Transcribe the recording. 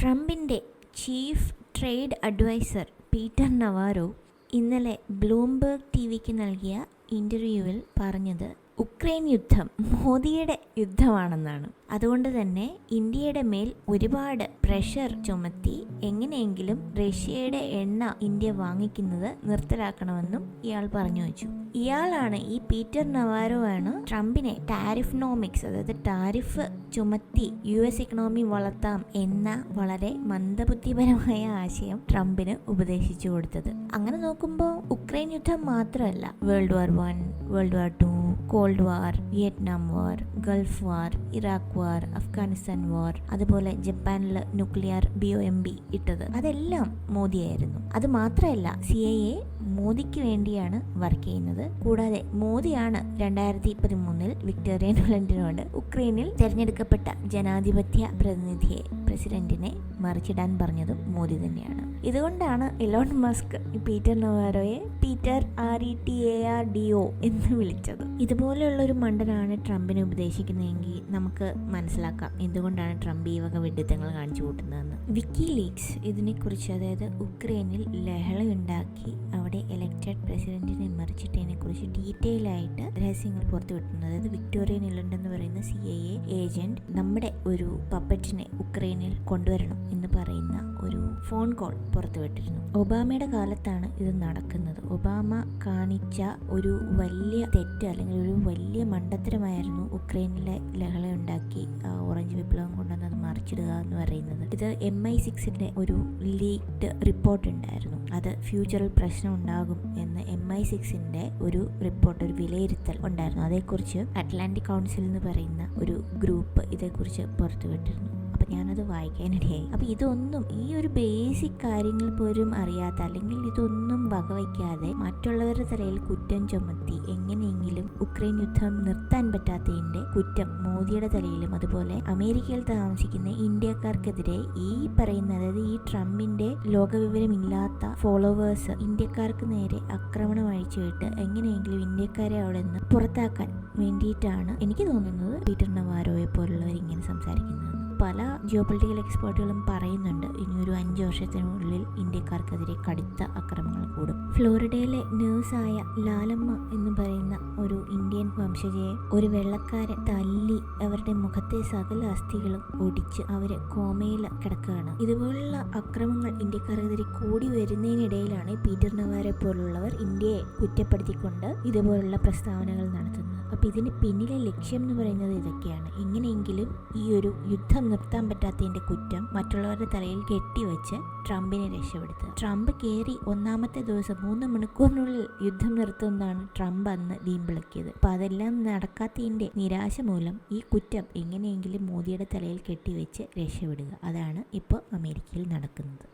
ട്രംപിന്റെ chief trade adviser Peter Navarro ഇന്നലെ Bloomberg T വിക്ക് നൽകിയ ഇന്റർവ്യൂവിൽ പറഞ്ഞത് ഉക്രൈൻ യുദ്ധം മോദിയുടെ യുദ്ധമാണെന്നാണ്. അതുകൊണ്ട് തന്നെ ഇന്ത്യയുടെ മേൽ ഒരുപാട് പ്രഷർ ചുമത്തി എങ്ങനെയെങ്കിലും റഷ്യയുടെ എണ്ണ ഇന്ത്യ വാങ്ങിക്കുന്നത് നിർത്തലാക്കണമെന്നും ഇയാൾ പറഞ്ഞു വെച്ചു. ഇയാളാണ് ഈ പീറ്റർ നവാരോ ആണ് ട്രംപിനെ ടാരിഫ്നോമിക്സ് അതായത് ടാരിഫ് ചുമത്തി യു എസ് ഇക്കണോമി വളർത്താം എന്ന വളരെ മന്ദബുദ്ധിപരമായ ആശയം ട്രംപിന് ഉപദേശിച്ചു കൊടുത്തത്. അങ്ങനെ നോക്കുമ്പോൾ ഉക്രൈൻ യുദ്ധം മാത്രമല്ല world war one world war two cold war Vietnam war Gulf war Iraq war Afghanistan war അതുപോലെ ജപ്പാനിൽ nuclear B O M B ഇട്ടത്. അതെല്ലാം മോദിയായിരുന്നു. അത് മാത്രമല്ല സി ഐ എ മോദിക്ക് വേണ്ടിയാണ് വർക്ക് ചെയ്യുന്നത്. കൂടാതെ മോദിയാണ് രണ്ടായിരത്തി പതിമൂന്നിൽ വിക്ടോറിയ നൊലൻഡിനോട് ഉക്രൈനിൽ തെരഞ്ഞെടുക്കപ്പെട്ട ജനാധിപത്യ പ്രതിനിധിയെ പ്രസിഡന്റിനെ മറിച്ചിടാൻ പറഞ്ഞതും മോദി തന്നെയാണ്. ഇതുകൊണ്ടാണ് Elon Musk Peter നൊവാരോയെ Peter R E T A R D O എന്ന് വിളിച്ചത്. ഇതുപോലെയുള്ള ഒരു മണ്ടനാണ് ട്രംപിനെ ഉപദേശിക്കുന്നതെങ്കിൽ നമുക്ക് മനസ്സിലാക്കാം എന്തുകൊണ്ടാണ് ട്രംപ് ഈ വക വിഡിത്തങ്ങൾ കാണിച്ചു കൂട്ടുന്നതെന്ന്. വിക്കി ലീക്സ് ഇതിനെക്കുറിച്ച് അതായത് ഉക്രൈനിൽ ലഹളയുണ്ടാക്കി അവിടെ എലക്റ്റഡ് പ്രസിഡന്റിനെ മറിച്ചിട്ടതിനെ കുറിച്ച് ഡീറ്റെയിൽ ആയിട്ട് രഹസ്യങ്ങൾ പുറത്തുവിട്ടുണ്ട് അതായത് വിക്ടോറിയ നിലണ്ടെന്ന് പറയുന്ന സി ഐ എ ഏജന്റ് നമ്മുടെ ഒരു പപ്പറ്റിനെ ഉക്രൈനിൽ കൊണ്ടുവരണം. എന്ന് പറയുന്ന ഒരു ഫോൺ കോൾ പുറത്തുവിട്ടിരുന്നു. ഒബാമയുടെ കാലത്താണ് ഇത് നടക്കുന്നത്. ഒബാമ കാണിച്ച ഒരു വലിയ തെറ്റ് അല്ലെങ്കിൽ ഒരു വലിയ മണ്ടത്തരമായിരുന്നു ഉക്രൈനിലെ ലഹള ഉണ്ടാക്കി ഓറഞ്ച് വിപ്ലവം കൊണ്ടുവന്ന് അത് മറിച്ചിടുക എന്ന് പറയുന്നത്. ഇത് എം ഐ സിക്സിന്റെ ഒരു ലീക്ഡ് റിപ്പോർട്ട് ഉണ്ടായിരുന്നു. അത് ഫ്യൂച്ചറിൽ പ്രശ്നം ഉണ്ടാകും എന്ന് എം ഐ സിക്സിന്റെ ഒരു റിപ്പോർട്ട് ഒരു വിലയിരുത്തൽ ഉണ്ടായിരുന്നു. അതേക്കുറിച്ച് അറ്റ്ലാന്റിക് കൗൺസിൽ എന്ന് പറയുന്ന ഒരു ഗ്രൂപ്പ് ഇതേക്കുറിച്ച് പുറത്തുവിട്ടിരുന്നു. ഞാനത് വായിക്കാനിടയായി അപ്പം ഇതൊന്നും ഈ ഒരു ബേസിക് കാര്യങ്ങൾ പോലും അറിയാത്ത അല്ലെങ്കിൽ ഇതൊന്നും വകവയ്ക്കാതെ മറ്റുള്ളവരുടെ തലയിൽ കുറ്റം ചുമത്തി എങ്ങനെയെങ്കിലും ഉക്രൈൻ യുദ്ധം നിർത്താൻ പറ്റാത്തതിന്റെ കുറ്റം മോദിയുടെ തലയിലും അതുപോലെ അമേരിക്കയിൽ താമസിക്കുന്ന ഇന്ത്യക്കാർക്കെതിരെ ഈ പറയുന്ന അതായത് ഈ ട്രംപിന്റെ ലോകവിവരമില്ലാത്ത ഫോളോവേഴ്സ് ഇന്ത്യക്കാർക്ക് നേരെ ആക്രമണം അഴിച്ചുവിട്ട് എങ്ങനെയെങ്കിലും ഇന്ത്യക്കാരെ അവിടെ നിന്ന് പുറത്താക്കാൻ വേണ്ടിയിട്ടാണ് എനിക്ക് തോന്നുന്നത് പീറ്റർ നവാരോയെ പോലുള്ളവർ ഇങ്ങനെ സംസാരിക്കുന്നത്. പല ജിയോ പൊളിറ്റിക്കൽ എക്സ്പേർട്ടുകളും പറയുന്നുണ്ട്. ഇനി ഒരു അഞ്ച് വർഷത്തിനുള്ളിൽ ഇന്ത്യക്കാർക്കെതിരെ കടുത്ത അക്രമങ്ങൾ കൂടും. ഫ്ലോറിഡയിലെ നേഴ്സായ ലാലമ്മ എന്ന് പറയുന്ന ഒരു ഇന്ത്യൻ വംശജയെ ഒരു വെള്ളക്കാരൻ തല്ലി അവരുടെ മുഖത്തെ സകല അസ്ഥികളും ഒടിച്ച് അവരെ കോമയിൽ കിടക്കുകയാണ്. ഇതുപോലുള്ള അക്രമങ്ങൾ ഇന്ത്യക്കാർക്കെതിരെ കൂടി വരുന്നതിനിടയിലാണ് പീറ്റർ നവാരെ പോലുള്ളവർ ഇന്ത്യയെ കുറ്റപ്പെടുത്തിക്കൊണ്ട് ഇതുപോലുള്ള പ്രസ്താവനകൾ നടത്തുന്നത്. അപ്പോൾ ഇതിന് പിന്നിലെ ലക്ഷ്യം എന്ന് പറയുന്നത് ഇതൊക്കെയാണ്. എങ്ങനെയെങ്കിലും ഈ ഒരു യുദ്ധം നിർത്താൻ പറ്റാത്തതിന്റെ കുറ്റം മറ്റുള്ളവരുടെ തലയിൽ കെട്ടിവെച്ച് ട്രംപിനെ രക്ഷപ്പെടുത്തുക. ട്രംപ് കയറി ഒന്നാമത്തെ ദിവസം മൂന്ന് മണിക്കൂറിനുള്ളിൽ യുദ്ധം നിർത്തുമെന്നാണ് ട്രംപ് അന്ന് വീമ്പിളക്കിയത്. അപ്പോൾ അതെല്ലാം നടക്കാത്തതിന്റെ നിരാശ മൂലം ഈ കുറ്റം എങ്ങനെയെങ്കിലും മോദിയുടെ തലയിൽ കെട്ടിവെച്ച് രക്ഷപ്പെടുക. അതാണ് ഇപ്പോൾ അമേരിക്കയിൽ നടക്കുന്നത്.